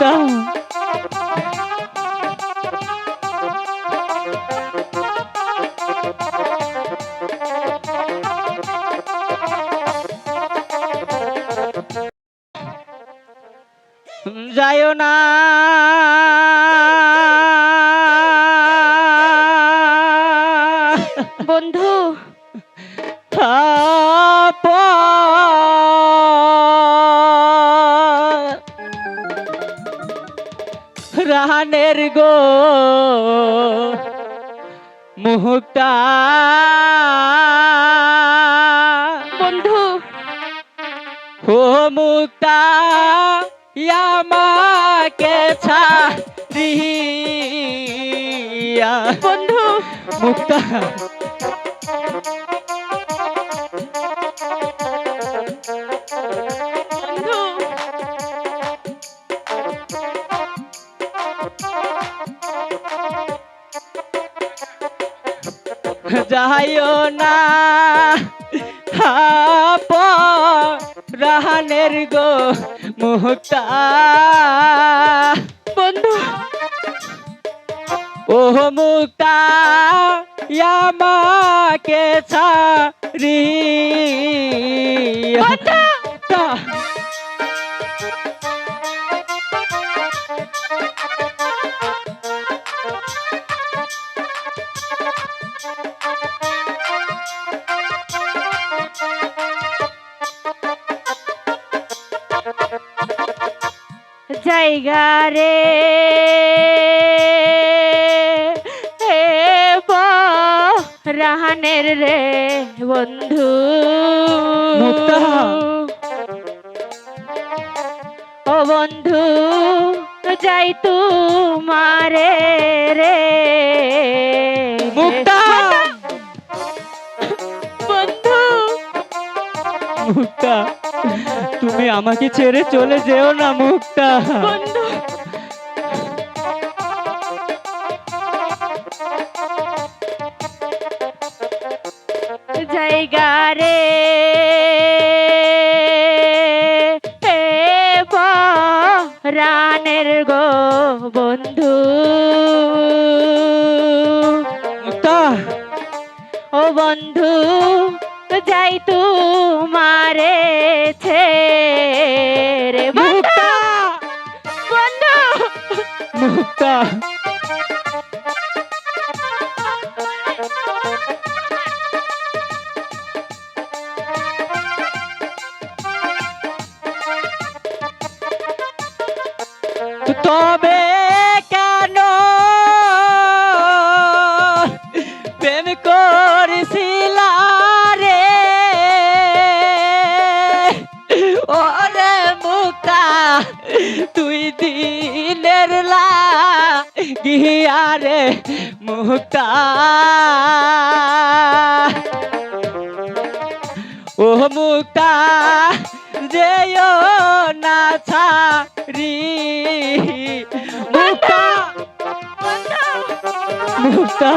মুক্তা যাইও না। রানের গো মুহূর্তা। বন্ধু। ও মুক্তা আমাকে ছাড়িয়া। বন্ধু। মুক্তা যাইও না। হাপ রাহানের গো মুহতা বন্ধু। ও মুক্তা আমাকে ছাড়িয়া জায়গা রে হে রাহানের রে বন্ধু। ও বন্ধু যাই তোমারে রে। মুক্তা। বন্ধু। মুক্তা। তুমি আমাকে ছেড়ে চলে যেও না মুখটা। জায়গা রে। রানের গো বন্ধু। ও বন্ধু যাই তোমারে ছেড়ে তবে গিয়া রে মুক্তা। ও মুক্তা যেও না ছাড়ি। মুক্তা মুক্তা।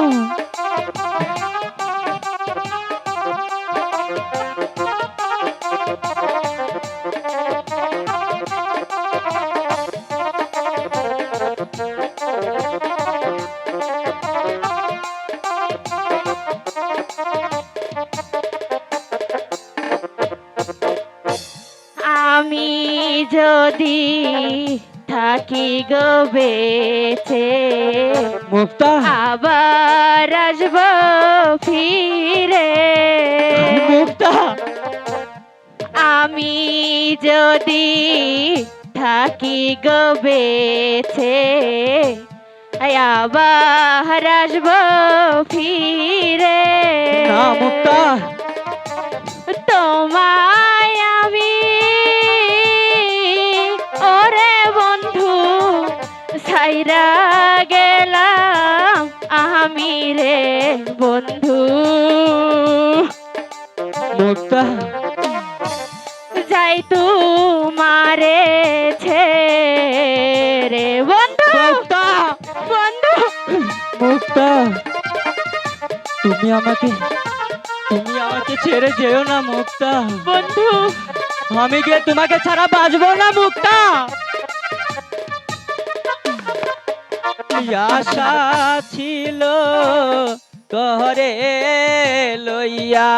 যদি থাকি গো বেছে মুক্তা। আবার আসব ফিরে। মুক্তা। আমি যদি থাকি গো বেছে আবার আসব ফিরে। মুক্তা। তোমায় সাইরা গেলাম আমি রে বন্ধু। মুক্তা। যাই তোমারে ছেড়ে। বন্ধু মুক্তা। বন্ধু। মুক্তা তুমি আমাকে তুমি আমাকে ছেড়ে যেও না মুক্তা। বন্ধু। আমি গিয়ে তোমাকে ছাড়া বাঁচবো না মুক্তা। আশা ছিল তহরে লইয়া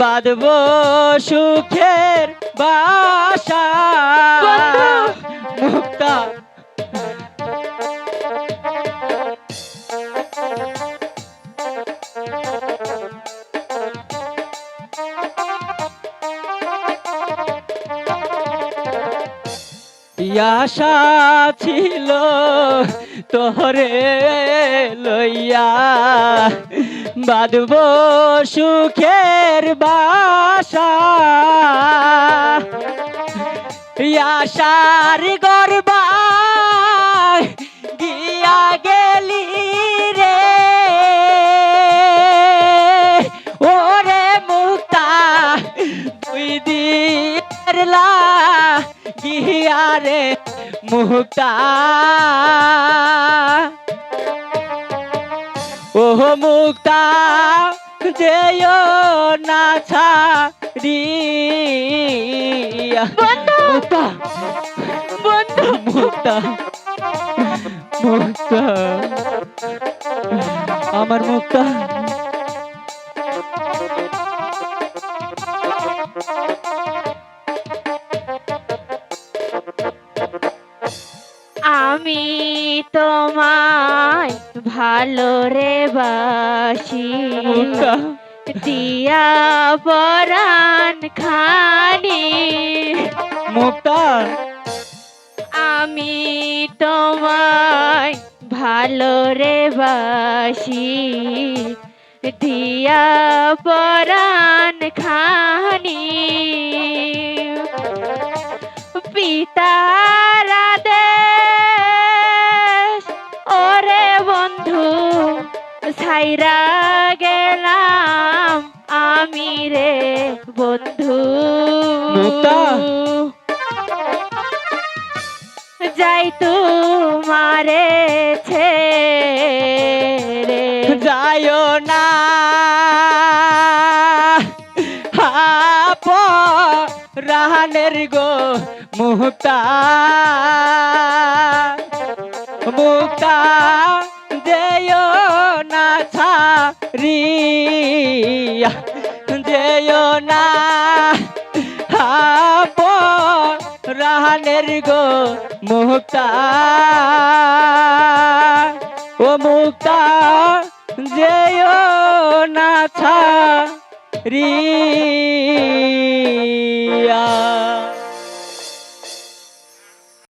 বাঁধব সুখের বাসা। আশা ছিল তোহরে লইয়া। বাঁধব সুখের বাসা। আশার গর্বা রে মুক্তা ওহ মুক্তা যেও না ছাড়িয়া। মুক্তা। বন্ধু! মুক্তা। মুক্তা। আমার মুক্তা। আমি তোমায় ভালো রে বাসি। দিয়া পরাণ খানি। মুক্তা। আমি তোমায় ভালো রে বাসি। দিয়া পরাণ খানি। পিতারা ছাইরা গেলাম আমি রে বন্ধু! যাই তোমারে ছেড়ে। যায়ও না। রাহানের গো মুক্তা। মুক্তা। ছাড়িয়া দেয় না। হাপ রাহানের গো মুক্তা। ও মুক্তা যেও না ছাড়িয়া